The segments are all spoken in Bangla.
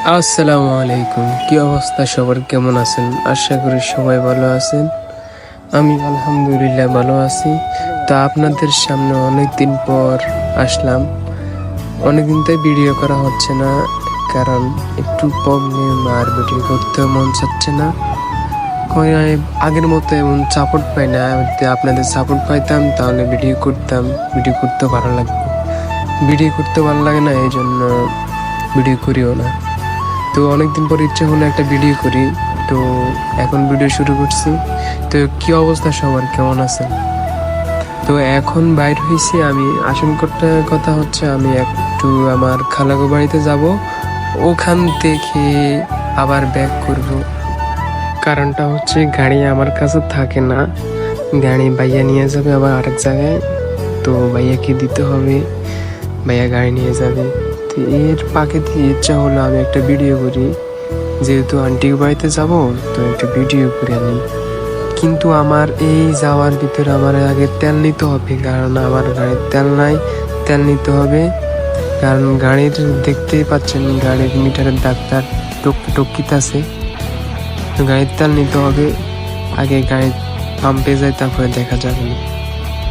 আসসালামু আলাইকুম। কি অবস্থা সবার? কেমন আছেন? আশা করি সবাই ভালো আছেন। আমি আলহামদুলিল্লাহ ভালো আছি। তো আপনাদের সামনে অনেক দিন পর আসলাম। অনেকদিন তাই ভিডিও করা হচ্ছে না, কারণ একটু প্রবলেম আর ভিডিও করতে মন চাচ্ছে না। আগের মতো এমন সাপোর্ট পাই না। আপনাদের সাপোর্ট পাইতাম, তাহলে ভিডিও করতাম। ভিডিও করতে ভালো লাগতো। ভিডিও করতে ভালো লাগে না এই জন্য ভিডিও করিও না। তো অনেকদিন পর ইচ্ছে হলো একটা ভিডিও করি। তো এখন ভিডিও শুরু করছি। তো কি অবস্থা সবার? কেমন আছেন? তো এখন বাইর হয়েছি আমি। আসল কথা হচ্ছে আমি একটু আমার খালাগো বাড়িতে যাব। ওখান থেকে আবার ব্যাক করব। কারণটা হচ্ছে গাড়ি আমার কাছে থাকে না। গাড়ি ভাইয়া নিয়ে যাবে আবার আরেক জায়গায়। তো ভাইয়াকে দিতে হবে। ভাইয়া গাড়ি নিয়ে যাবে। তো এর পাকে দিয়ে ইচ্ছা হলো, আমি একটা ভিডিও করি। যেহেতু আন্টির বাড়িতে যাব, তো একটা ভিডিও করে আনি। কিন্তু আমার এই যাওয়ার ভিতরে আমার আগে তেল নিতে হবে, কারণ আমার গাড়ির তেল নাই। তেল নিতে হবে, কারণ গাড়ির দেখতেই পাচ্ছেন, গাড়ির মিটারের ডাক্তার টক টকিতাছে তো গাড়ির তেল নিতে হবে, আগে গাড়ির পাম্পে যায়, তারপরে দেখা যাবে।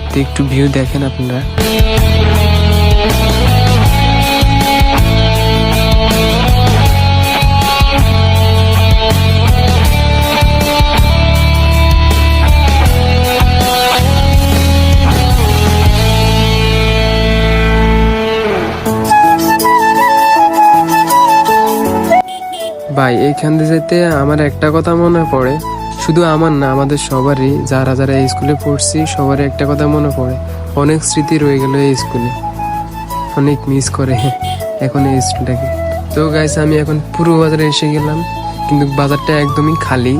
তো একটু ভিউ দেখেন আপনারা। ভাই, এইখান দিয়ে যেতে আমার একটা কথা মনে পড়ে। শুধু আমার না, আমাদের সবারই, যারা যারা এই স্কুলে পড়ছি, সবারই একটা কথা মনে পড়ে। অনেক স্মৃতি রয়ে গেল এই স্কুলে। অনেক মিস করে এখন এই স্কুলটাকে। তো গাইস আমি এখন পুরো বাজারে এসে গেলাম। কিন্তু বাজারটা একদমই খালি।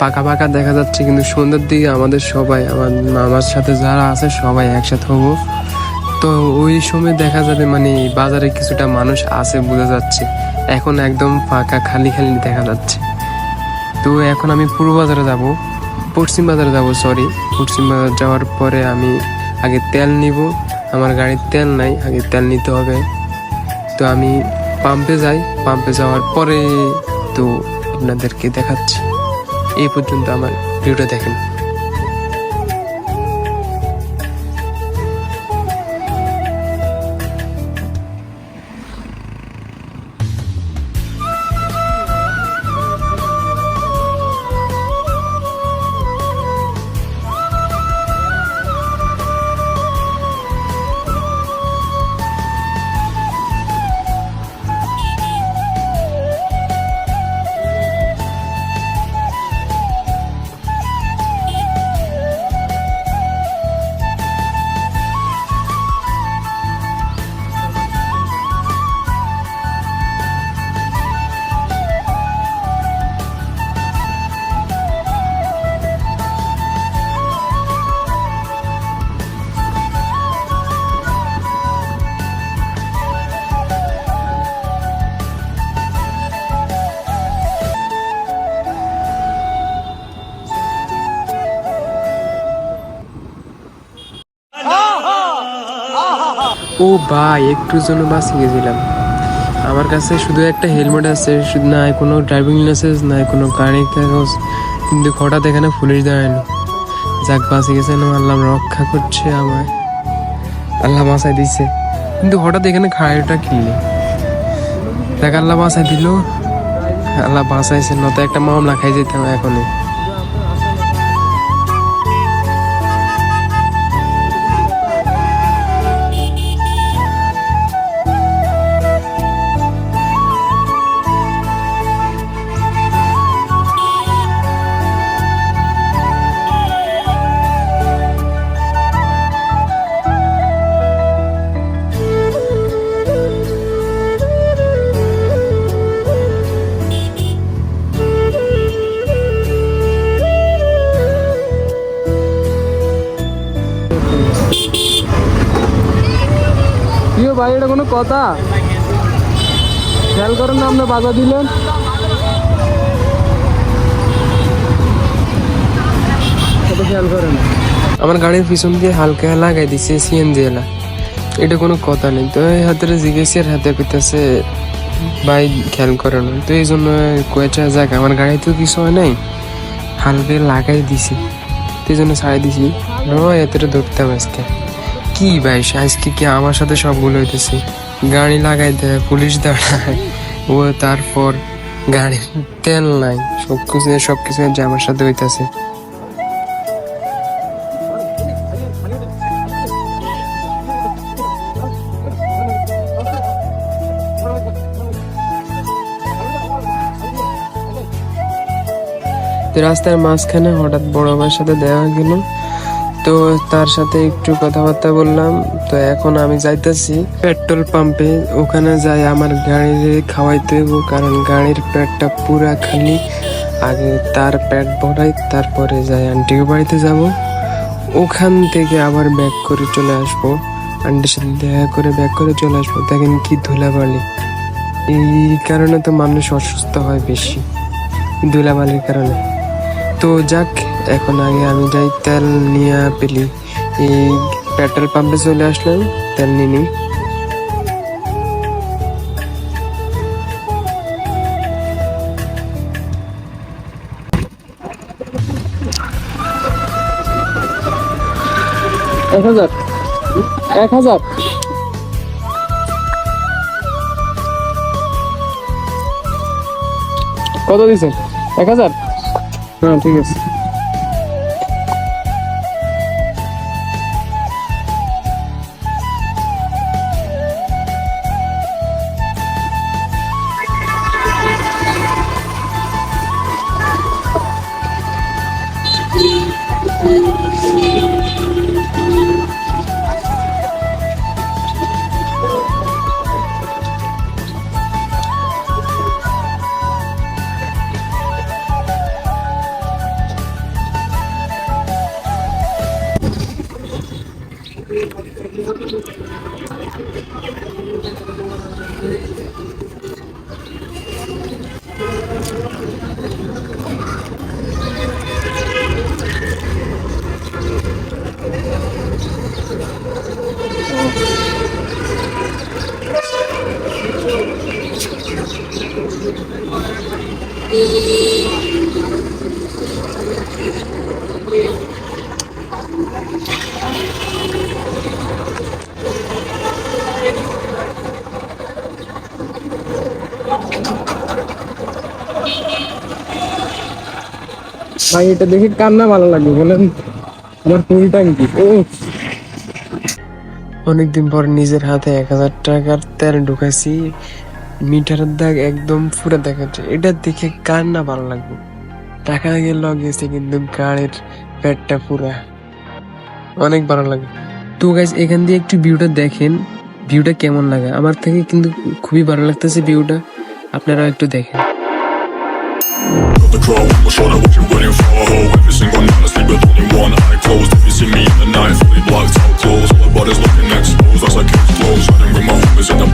পাকা পাকা দেখা যাচ্ছে, কিন্তু সন্ধ্যার দিকে আমাদের সবাই, আমার মামার সাথে যারা আছে, সবাই একসাথে হব। তো ওই সময় দেখা যাবে মানে বাজারে কিছুটা মানুষ আছে বোঝা যাচ্ছে। এখন একদম ফাঁকা, খালি খালি দেখা যাচ্ছে। তো এখন আমি পূর্ব বাজারে যাব, পশ্চিম বাজারে যাব সরি পশ্চিম বাজার যাওয়ার পরে আমি আগে তেল নিব। আমার গাড়ির তেল নাই, আগে তেল নিতে হবে। তো আমি পাম্পে যাই পাম্পে যাওয়ার পরে তো আপনাদেরকে দেখাচ্ছি। এই পর্যন্ত আমার ভিডিওটা দেখেন। ও ভাই, একটু জন্য বাঁচি গেছিলাম। আমার কাছে শুধু একটা হেলমেট আছে, শুধু নাই কোনো ড্রাইভিং লাইসেন্স নাই কোনো গাড়ির কাগজ। কিন্তু হঠাৎ এখানে পুলিশ দাঁড়াল। যাক, বাঁচি গেছে না, আল্লাহ রক্ষা করছে আমায়। আল্লাহ বাঁচাই দিছে। কিন্তু হঠাৎ এখানে খাড়াইটা কিনলে দেখ, আল্লাহ বাঁচাই দিল। আল্লাহ বাঁচাইছে, নয়তো একটা মামলা খাই যেতাম এখনই। ভাই, এটা কোনো কথা। খেয়াল করেন না আপনি বাধা দিলেন। খেয়াল করেন। আমার গাড়ির পিছন দিয়ে হালকা লাগাই দিছে সিএনজি এলা এটা কোনো কথা নেই। তো এই হাতের জিজ্ঞেসের হাতে কইতেছে, ভাই, খেয়াল করে না। তো এই জন্য কয়েছে যাক, আমার গাড়িতেও কিছু হয় নাই। হালকা লাগাই দিছি। তো এই জন্য ছাড়াই দিছি। এতটা ধরতাম আজকে। কি ভাই আজকে কি আমার সাথে সবগুলো হইতেছে? গাড়ি লাগাই দেয় পুলিশ দাঁড়ায়। ও তারপর গাড়ির তেল নাই, সব কিছু সব কিছু আমার সাথে হইতেছে। রাস্তার মাঝখানে হঠাৎ বড় ভাইয়ের সাথে দেখা গেল। তো তার সাথে একটু কথাবার্তা বললাম। তো এখন আমি যাইতেছি পেট্রোল পাম্পে। ওখানে যাই আমার গাড়ির খাওয়াইতে হইব, কারণ গাড়ির পেটটা পুরা খালি। আগে তার পেট ভরাই, তারপরে যাই আন্টিকে বাড়িতে যাব। ওখান থেকে আবার ব্যাক করে চলে আসব। আন্টির সাথে দেখা করে, ব্যাক করে চলে আসব। দেখেন কি ধুলাবালি। এই কারণে তো মানুষ অসুস্থ হয় বেশি। ধুলাবালির কারণে। তো যাক, এখন আগে আমি যাই, তেল নিয়ে পেলি। এই পেট্রোল পাম্পে চলে আসলাম, তেল নিয়ে নিই। এক হাজার। এক হাজার। কত দিছেন এক হাজার? হ্যাঁ ঠিক আছে। ভাই, এটা দেখে কান্না ভালো লাগবে, বলেন। আমার ফুল ট্যাঙ্কি ও। অনেকদিন পর নিজের হাতে এক হাজার টাকার তেল ঢুকাইছি মিটারের দাগ একদম পুরো দেখাচ্ছে। এটা দেখে কার না ভালো লাগবে। টাকা আগে লগেছে কিন্তু গাড়ির পেটটা পুরা। অনেক ভালো লাগে। তো গাইজ এখান দিয়ে একটু ভিউটা দেখেন ভিউটা কেমন লাগে? আমার থেকে কিন্তু খুবই ভালো লাগতেছে ভিউটা আপনারা একটু দেখেন। Got the crow my shoulder, what you waiting for? Every single night I sleep with only one eye closed. If you see me in the night, fully blocked out clothes. All about is looking exposed, as I case close. Riding with my homies in the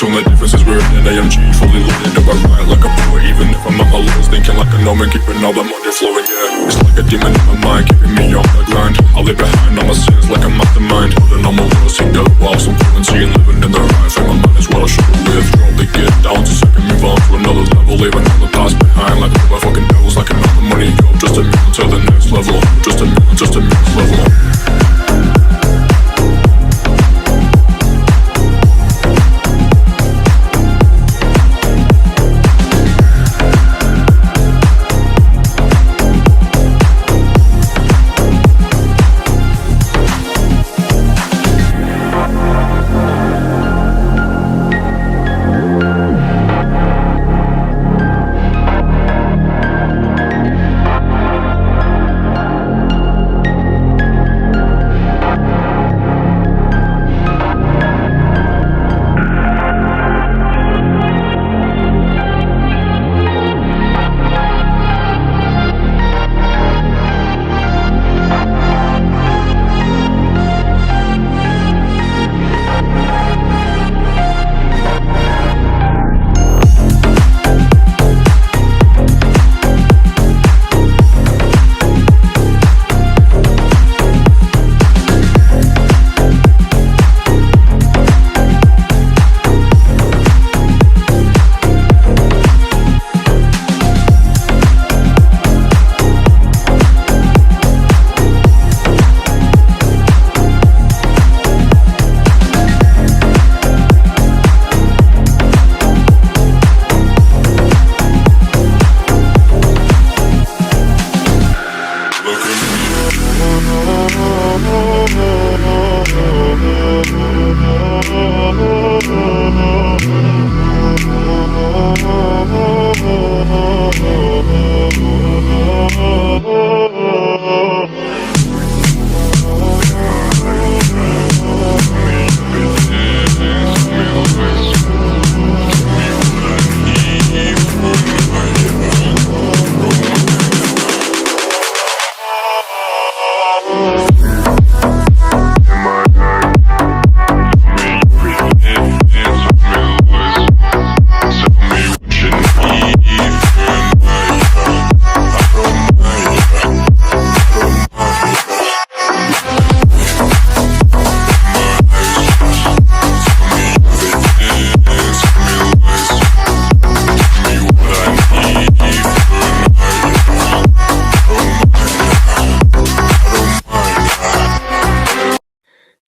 in bro. So the difference is we're in an AMG, fully loaded. If I ride like a pro, even if I'm at my lowest, thinking like a gnome and keeping all the money flowing. Yeah, it's like a demon in my mind, keeping me on the grind. I leave behind all my sins like a mastermind. Holding on my world, sing the while some fluency and living in the right frame My mind is what I should live. Probably get down to second, move on to another level, leaving all the past behind like a fucking devils, like another money go. Just a million to the next level, just a million, just a million level.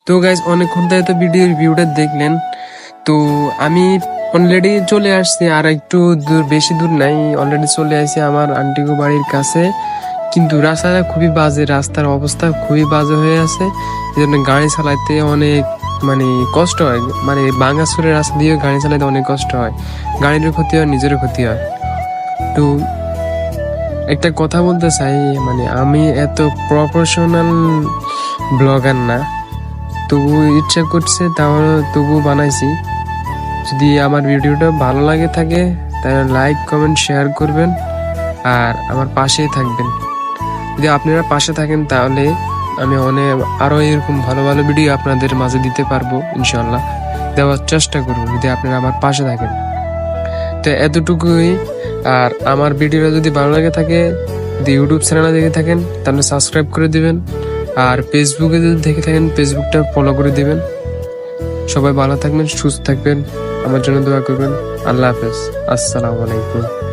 তো গাইজ অনেকক্ষণ ধরে তো ভিডিওর ভিউটা দেখলেন। তো আমি অলরেডি চলে আসছি, আর একটু দূর, বেশি দূর নাই অলরেডি চলে আসছি আমার আন্টিগো বাড়ির কাছে। কিন্তু রাস্তাটা খুবই বাজে, রাস্তার অবস্থা খুবই বাজে হয়ে আছে। এই জন্য গাড়ি চালাইতে অনেক মানে কষ্ট হয়। মানে বাঙ্গাসুরের রাস্তা দিয়ে গাড়ি চালাইতে অনেক কষ্ট হয়। গাড়িরও ক্ষতি হয়, নিজেরও ক্ষতি হয়। তো একটা কথা বলতে চাই মানে আমি এত প্রফেশনাল ব্লগার না। তবু ইচ্ছা করছে, তাহলে তবু বানাইছি। যদি আমার ভিডিওটা ভালো লাগে থাকে, তাহলে লাইক কমেন্ট শেয়ার করবেন, আর আমার পাশেই থাকবেন। যদি আপনারা পাশে থাকেন, তাহলে আমি অনেক আরও এরকম ভালো ভালো ভিডিও আপনাদের মাঝে দিতে পারব ইনশাল্লাহ দেওয়ার চেষ্টা করব, যদি আপনারা আমার পাশে থাকেন। তো এতটুকুই, আর আমার ভিডিওটা যদি ভালো লাগে থাকে, যদি ইউটিউব চ্যানেলে দেখে থাকেন, তাহলে সাবস্ক্রাইব করে দিবেন। আর ফেসবুকে যদি দেখে থাকেন ফেসবুকটা ফলো করে দিবেন। সবাই ভালো থাকবেন, সুস্থ থাকবেন। আমার জন্য দোয়া করবেন। আল্লাহ হাফেজ। আসসালামু আলাইকুম।